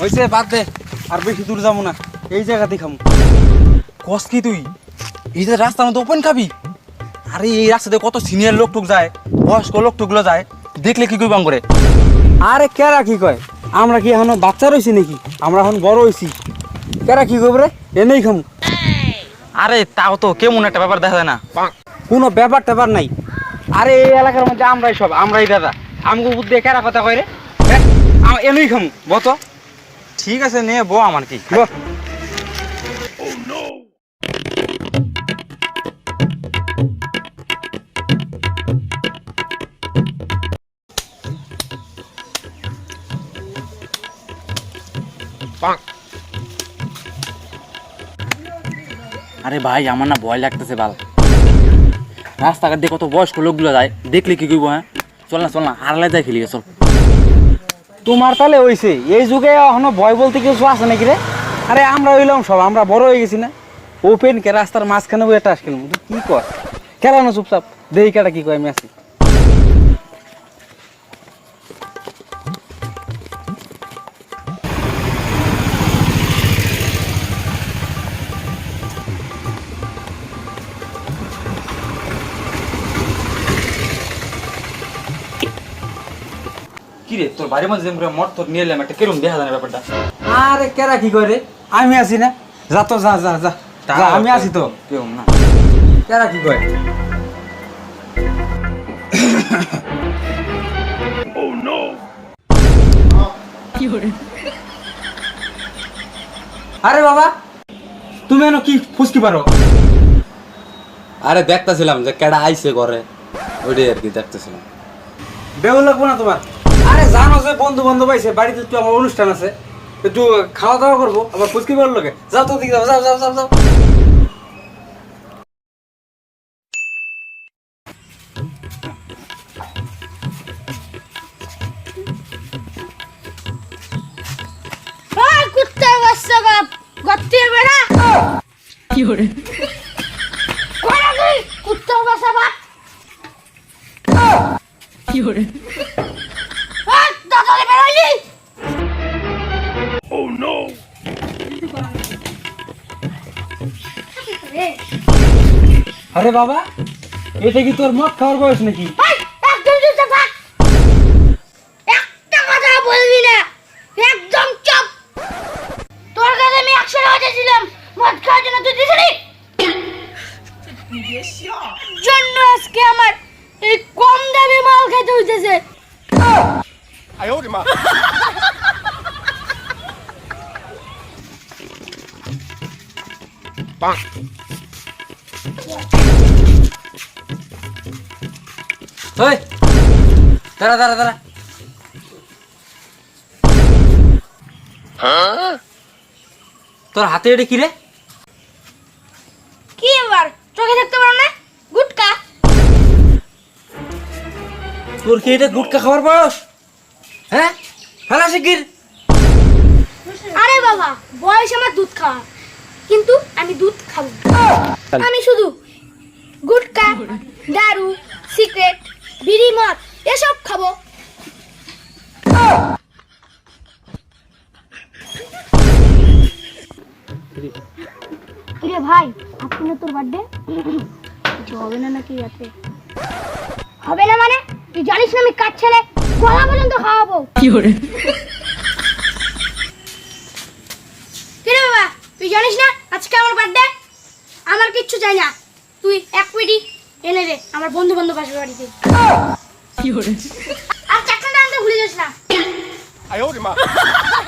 হয়েছে বাদ দে আর বেশি দূর যাব না এই জায়গাতেই খামু। কস কি তুই? এই যে রাস্তার মধ্যে ওপেন খাবি? আরে এই রাস্তাতে কত সিনিয়র লোক টুক যায় বয়স্ক লোক টুকগুলো যায় দেখলে কি করবাম করে আরে কেরা কি কয়? আমরা কি এখনও বাচ্চা রয়েছি নাকি? আমরা এখন বড় হয়েছি কেরা কি করবে রে? এনেই খামু। আরে তাও তো কেমন একটা ব্যাপার দেখা যায় না। কোনো ব্যাপার ট্যাপার নাই। আরে এই এলাকার মধ্যে আমরাই সব আমরাই দাদা। আমগো বুদ্ধি কেরা কথা কয় রে? আম- এনেই খামু বত। ঠিক আছে নে বো আমার কি বহ। আরে ভাই আমার না ভয় লাগতেছে বাল রাস্তাঘাট দিয়ে কত বয়স্ক লোকগুলো যায় দেখলে কি করব হ্যাঁ চল না চল না আর যায় খেলি চল তোমার তাহলে হইছে। এই যুগে এখনও ভয় বলতে কিছু আছে নাকি রে? আরে আমরা হইলাম সব, আমরা বড় হয়ে গেছি না? ওপেন কে রাস্তার মাঝখানে বই একটা আসলাম কি কর? কেন চুপচাপ। দেখি কেটা কি কয় আমি আছি কি রে তোর বাড়ির মধ্যে যেমন করে মর তোর নিয়ে এলাম একটা কেরম দেখা যায় না ব্যাপারটা। আরে কেরা কি কয় রে আমি আছি না। যা তো যা যা যা। আমি আছি তো। কেউ না। কেরা কি কয় আরে বাবা! তুমি এনো কি ফুসকি পারো? আরে দেখতেছিলাম যে কেডা আইছে করে ওইটাই আর কি দেখতেছিলাম। বেউ লাগবো না তোমার? আরে জানো যে বন্ধু বান্ধব আইছে বাড়িতে একটু আমার অনুষ্ঠান আছে একটু খাওয়া দাওয়া করব আবার ফুচকি পারো লোকে যাও তো দিকে যাও যাও যাও যাও যাও। কি হরে? কি হরে? আরে বাবা এটা কি তোর মদ খাওয়ার বয়স নাকি? ওই একদম চুপ থাক। একটা কথা বলবি না একদম চুপ। তোর কাছে আমি একশো টাকা চেয়েছিলাম মদ খাওয়ার জন্য তুই দিছিলি? জন্য আজকে আমার এই কম দামে মাল খেতে হইতেছে। ওই দাঁড়া দাঁড়া দাঁড়া তোর হাতে এটা কি রে? কি এবার? চোখে দেখতে পারো না? গুটকা। তোর কি এটা গুটকা খাওয়ার বয়স? হ্যাঁ? ফেলা শিগগির। আরে বাবা বয়স আমার দুধ খাওয়া কিন্তু আমি দুধ খাব। আমি শুধু গুটকা দারু সিগারেট বিড়ি মদ এসব খাব। কিরে ভাই আজকে না তোর বার্থডে হবে না নাকি আছে হবে না মানে? তুই জানিস না আমি কাজ ছেলে? গলা পর্যন্ত খাওয়াবো। কিরে? তুই জানিস না? আজকে আমার বার্থডে আমার কিচ্ছু চাই না। তুই এক মিটি এনে দে আমার বন্ধু বান্ধব আসবে বাড়িতে। আর চারটা আনতে ভুলে যাস না।